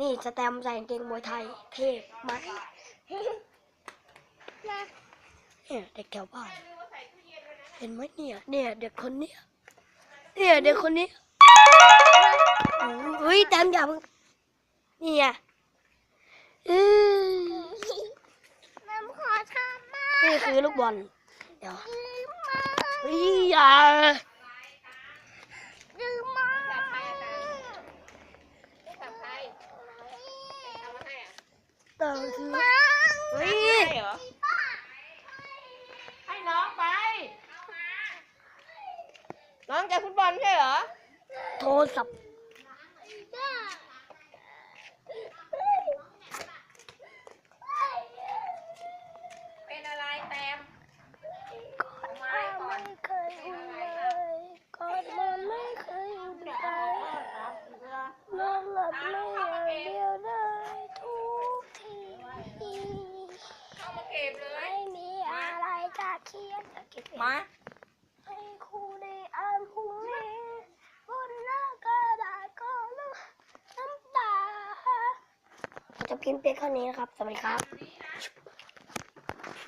นี่สแตมใส่กางเกงมวยไทย เท่มากเนี่ยเด็กแถวบ้าน เห็นไหมเนี่ย เนี่ยเด็กคนเนี้ยเนี่ยเด็กคนนี้เฮ้ยแตมอย่าเพิ่งนี่ไงออน้ำขอทำมานี่คือลูกบอล เดี๋ยวเฮ้ยอย่า ลืมมา กับใครเอามาให้อะ เติมคือมาเฮ้ยให้เหรอให้น้องไป น้องจะฟุตบอลใช่เหรอ โทรศัพท์ เป็นอะไรแตม ไม่เคยอุ่นเลยกอดมันไม่เคยอุ่นใจนอนหลับไม่อย่างเดียวเลยทุกที เข้ามาเก็บเล ไม่ ย มีอะไร จะเขียนจะเก็บมา ให้ครูได้อ่านพรุ่งนี้บนหน้ากระดาษก็เลือกน้ำตา จะกินเปี๊ยกข้าวนี้นะครับ สวัสดีครับนี่